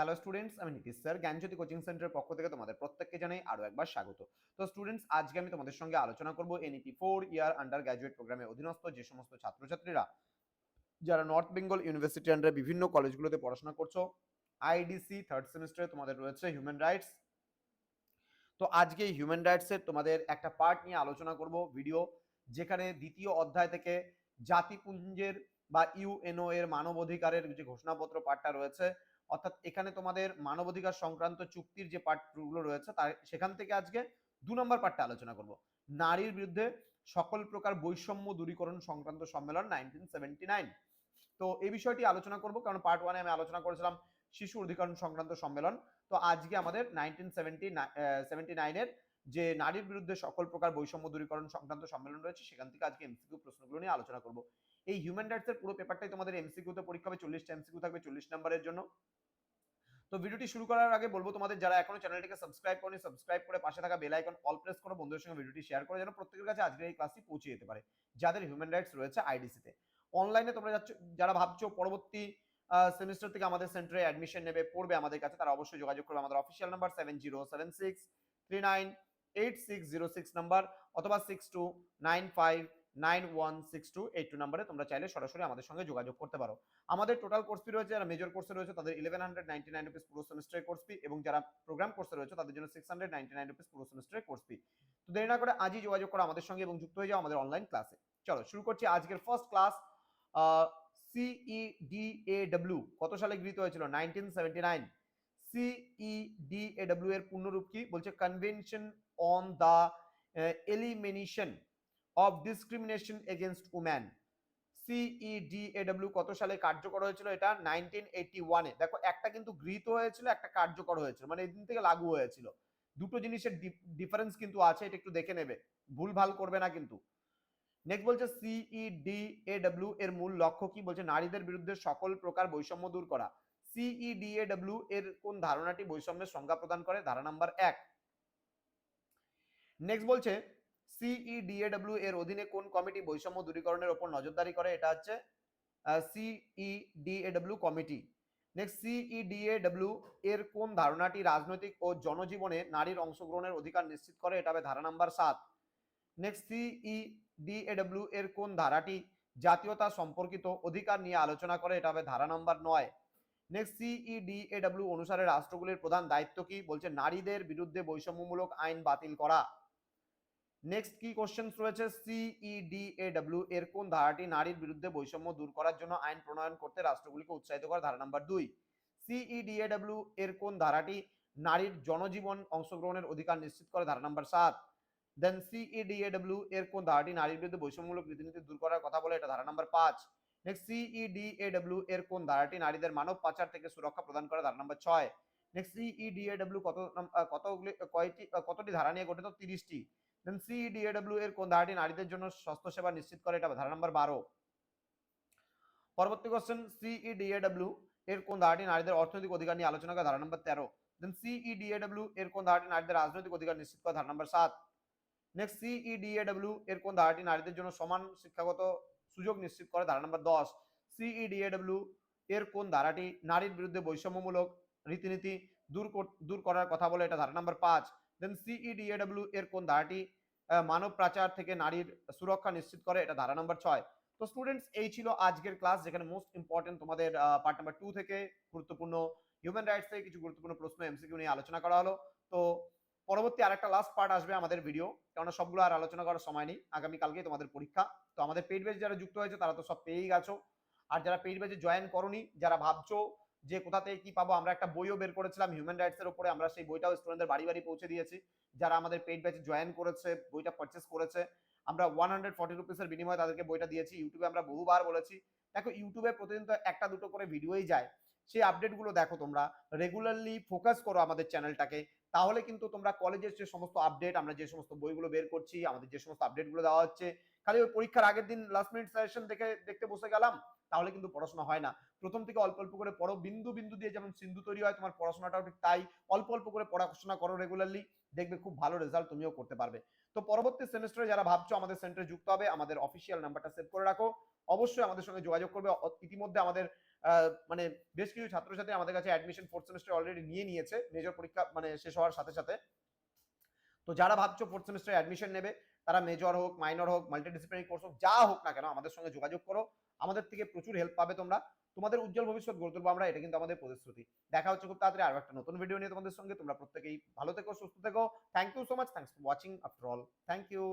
Hello students আমি Nitish sir. জ্ঞানজ্যোতি coaching সেন্টারের পক্ষ থেকে তোমাদের প্রত্যেককে জানাই আরও একবার স্বাগত। তো স্টুডেন্টস আজকে আমি তোমাদের সঙ্গে আলোচনা করব NEP four year undergraduate প্রোগ্রামের অধীনস্থ যে সমস্ত ছাত্রছাত্রীরা যারা নর্থ বেঙ্গল ইউনিভার্সিটি আন্ডারে বিভিন্ন কলেজগুলোতে পড়াশোনা করছ আইডিসি থার্ড সেমিস্টারে তোমাদের রয়েছে হিউম্যান রাইটস তো আজকে হিউম্যান রাইটসের তোমাদের একটা পার্ট নিয়ে আলোচনা করব ভিডিও যেখানে দ্বিতীয় অধ্যায় থেকে জাতিপুঞ্জের বা ইউএনও এর মানবাধিকারের যে ঘোষণাপত্র পার্টটা রয়েছে, অর্থাৎ এখানে তোমাদের মানবাধিকার সংক্রান্ত চুক্তির যে পার্টগুলো রয়েছে, তার সেখান থেকে আজকে দু নম্বর পার্টটা আলোচনা করব। নারীর বিরুদ্ধে সকল প্রকার বৈষম্য দূরীকরণ সংক্রান্ত সম্মেলন নাইনটিন সেভেন্টি নাইন তো এই বিষয়টি আলোচনা করব, কারণ পার্ট ওয়ানে আমি আলোচনা করেছিলাম শিশু অধিকার সংক্রান্ত সম্মেলন। তো আজকে আমাদের নাইনটিন নাইনের যে নারীর বিরুদ্ধে সকল প্রকার বৈষম্য দূরীকরণ সংক্রান্ত সম্মেলন রয়েছে, সেখান থেকে আজকে এমসিকিউ প্রশ্নগুলো নিয়ে আলোচনা করব। এই হিউম্যান রাইটসের পুরো পেপারটাই তোমাদের এমসিকিউতে পরীক্ষা হবে, চল্লিশটা এমসিকিউ থাকবে, চল্লিশ নম্বরের জন্য। তো ভিডিওটি শুরু করার আগে বলব তোমাদের, যারা এখনও চ্যানেলটিকে সাবস্ক্রাইব করনি সাবস্ক্রাইব করে পাশে থাকা বেল আইকন অল প্রেস করো, বন্ধুদের সঙ্গে ভিডিওটি শেয়ার করে, যেন প্রত্যেকের কাছে আজকের এই ক্লাসটি পৌঁছে যেতে পারে। যাদের হিউম্যান রাইটস রয়েছে আইডিসিতে অনলাইনে তোমরা যাচ্ছ, যারা ভাবছ পরবর্তী সেমিস্টার থেকে আমাদের সেন্টারে অ্যাডমিশন নেবে, পড়বে আমাদের কাছে, তারা অবশ্যই যোগাযোগ করবে। আমাদের official number seven zero seven six three nine eight six zero six number অথবা six two nine five nine one six two eight two নাম্বারে তোমরা চাইলে সরাসরি আমাদের সঙ্গে যোগাযোগ করতে পারো। আমাদের টোটাল কোর্স ফি রয়েছে, যারা মেজর কোর্সে রয়েছে, তাদের eleven hundred ninety nine rupees পুরো সেমিস্টারের কোর্স ফি এবং যারা প্রোগ্রাম কোর্সে রয়েছে, তাদের জন্য six hundred ninety nine rupees পুরো সেমিস্টারের কোর্স ফি তো দেরি না করে আজই যোগাযোগ করো আমাদের সঙ্গে এবং যুক্ত হয়ে যাও আমাদের অনলাইন ক্লাসে চলো, শুরু করছি আজকের ফার্স্ট ক্লাস সিইডিএডব্লিউ কত সালে গৃহীত হয়েছিল? নাইনটিন সেভেন্টি নাইন সিইডিএডব্লিউ এর পূর্ণরূপ কি? বলছে convention on the elimination of discrimination against woman CEDAW কত সালে কার্যকর হয়েছিল এটা? নাইনটিন এইটি ওয়ানে দেখো, একটা কিন্তু গৃহীত হয়েছিল, একটা কার্যকর হয়েছিল মানে এদিন থেকে লাগু হয়েছিল। দুটো জিনিসের ডিফারেন্স কিন্তু আছে, এটা একটু দেখে নেবে। ভুল ভালো করবে না কিন্তু। নেক্সট বলছে সিইডিএডব্লিউ এর মূল লক্ষ্য কি? বলছে নারীদের বিরুদ্ধে সকল প্রকার বৈষম্য দূর করা। সিইডিএডব্লিউ এর কোন ধারণাটি বৈষম্যের সংজ্ঞা প্রদান করে? ধারা নাম্বার এক। নেক্সট বলছে সিইডিএডব্লিউ এর অধীনে কোন কমিটি বৈষম্য দূরীকরণের ওপর নজরদারি করে? এটা হচ্ছে সিইডিএডব্লিউ কমিটি। নেক্সট সিইডিএডব্লিউ এর কোন ধারণাটি রাজনৈতিক ও জনজীবনে নারীর অংশগ্রহণের অধিকার নিশ্চিত করে? এটা হবে ধারা নাম্বার সাত। নেক্সট সিইডিএডব্লিউ এর কোন ধারাটি জাতীয়তা সম্পর্কিত অধিকার নিয়ে আলোচনা করে? এটা হবে ধারা নাম্বার নয়। নেক্সট সিইডিএডব্লিউ অনুসারে রাষ্ট্রগুলির প্রধান দায়িত্ব কি? বলছে, নারীদের বিরুদ্ধে বৈষম্যমূলক আইন বাতিল করা। নেক্সট কি কোশ্চেন্স রয়েছে? সিইডিএডব্লিউ এর কোন ধারাটি নারীর বিরুদ্ধে বৈষম্য দূর করার জন্য আইন প্রণয়ন করতে রাষ্ট্রগুলিকে উৎসাহিত করে? ধারা নাম্বার দুই। সিইডিএডব্লিউ এর কোন ধারাটি নারীর জনজীবন অংশগ্রহণের অধিকার নিশ্চিত করে? ধারা নাম্বার সাত। দেন সিইডিএডব্লিউ এর কোন ধারাটি নারীর বিরুদ্ধে বৈষম্যমূলক রীতিনীতি দূর করার কথা বলে? এটা ধারা নাম্বার পাঁচ। নেক্সট সিইডিএডব্লিউ এর কোন ধারাটি নারীদের মানব পাচার থেকে সুরক্ষা প্রদান করে? ধারা নাম্বার ছয়। নেক্সট সিইডিএডব্লিউ কত কতগুলি, কয়টি কতটি ধারা নিয়ে গঠিত? তিরিশটি। দেন সিইডিএডব্লিউ এর কোন ধারাটি নারীদের জন্য স্বাস্থ্য সেবা নিশ্চিত করে? এটা ধারা নাম্বার বারো। পরবর্তী কোশ্চেন সিইডিএডব্লিউ এর কোন ধারাটি নারীদের অর্থনৈতিক অধিকার নিয়ে আলোচনা করে? ধারা নাম্বার তেরো। দেন সিইডিএডব্লিউ এর কোন ধারাটি নারীদের রাজনৈতিক অধিকার নিশ্চিত করে? ধারা নাম্বার সাত। নেক্সট সিইডিএডব্লিউ এর কোন ধারাটি নারীদের জন্য সমান শিক্ষাগত সুযোগ নিশ্চিত করে? ধারা নাম্বার দশ। সিইডিএডব্লিউ এর কোন ধারাটি নারীর বিরুদ্ধে বৈষম্যমূলক রীতিনীতি দূর দূর করার কথা বলে? এটা ধারা নাম্বার পাঁচ। দেন সিইডিএডব্লিউ এর কোন ধারাটি মানব প্রাচার থেকে নারীর সুরক্ষা নিশ্চিত করে? এটা ধারা নাম্বার ছয়। তো স্টুডেন্টস এই ছিল আজকের ক্লাস যেখানে মোস্ট ইম্পর্টেন্ট তোমাদের পার্ট নাম্বার টু থেকে গুরুত্বপূর্ণ হিউম্যান রাইটস থেকে কিছু গুরুত্বপূর্ণ প্রশ্ন এমসিকিউ নিয়ে আলোচনা করা হলো। তো পরবর্তী আরেকটা লাস্ট পার্ট আসবে আমাদের ভিডিও কেননা সবগুলো আর আলোচনা করার সময় নেই। আগামীকালকে তোমাদের পরীক্ষা। তো আমাদের পেইড বেজ যারা যুক্ত হয়েছে তারা তো সব পেয়েই গেছো। আর যারা পেইড বেজে জয়েন করনি, যারা ভাবছ যে কোথা থেকে কি পাবো, আমরা একটা বইও বের করেছিলাম হিউম্যান রাইটস এর উপরে, আমরা সেই বইটাও স্টুডেন্টদের বাড়ি বাড়ি পৌঁছে দিয়েছি, যারা আমাদের পেইড ব্যাচে জয়েন করেছে, বইটা পারচেস করেছে, আমরা ওয়ান হান্ড্রেড ফর্টি রুপিসের বিনিময়ে তাদেরকে বইটা দিয়েছি ইউটিউবে আমরা বহুবার বলেছি, দেখো ইউটিউবে প্রতিদিন তো একটা দুটো করে ভিডিওই যায়, সেই আপডেটগুলো দেখো তোমরা রেগুলারলি ফোকাস করো আমাদের চ্যানেলটাকে তাহলে কিন্তু তোমরা কলেজের যে সমস্ত আপডেট আমরা যে সমস্ত বইগুলো বের করছি, আমাদের যে সমস্ত আপডেটগুলো দেওয়া হচ্ছে, খালি ওই পরীক্ষার আগের দিন লাস্ট মিনিট সাজেশন দেখে, দেখতে বসে গেলাম, তাহলে কিন্তু পড়াশোনা হয় না। প্রথম থেকে অল্প অল্প করে পড়ো, বিন্দু বিন্দু দিয়ে যেমন সিন্ধু তৈরি হয়, তোমার পড়াশোনাটাও ঠিক তাই। অল্প অল্প করে পড়াশোনা করো রেগুলারলি দেখবে খুব ভালো রেজাল্ট তুমিও করতে পারবে। তো পরবর্তী সেমিস্টারে যারা ভাবছ আমাদের সেন্টারে যুক্ত হবে, আমাদের অফিসিয়াল নাম্বারটা সেভ করে রাখো। অবশ্যই আমাদের সঙ্গে যোগাযোগ করবে। ইতিমধ্যে আমাদের মানে বেশ কিছু ছাত্রছাত্রী আমাদের কাছে অ্যাডমিশন ফোর্থ সেমিস্টার অলরেডি নিয়ে নিয়েছে। মেজর পরীক্ষা মানে শেষ হওয়ার সাথে সাথে। তো যারা ভাবছ ফোর্থ সেমিস্টারে অ্যাডমিশন নেবে, তারা মেজর হোক মাইনর হোক মাল্টিডিসিপ্লিনারি কোর্স হোক, যা হোক না কেন, আমাদের সঙ্গে যোগাযোগ করো। আমাদের থেকে প্রচুর হেল্প পাবে তোমরা। তোমাদের উজ্জ্বল ভবিষ্যৎ গড়ে তুলবো আমরা, এটা কিন্তু আমাদের প্রতিশ্রুতি। দেখা হচ্ছে খুব তাড়াতাড়ি আরও একটা নতুন ভিডিও নিয়ে তোমাদের সঙ্গে। তোমরা প্রত্যেকেই ভালো থেকো, সুস্থ থেকো। Thank you so much thanks for watching after all thank you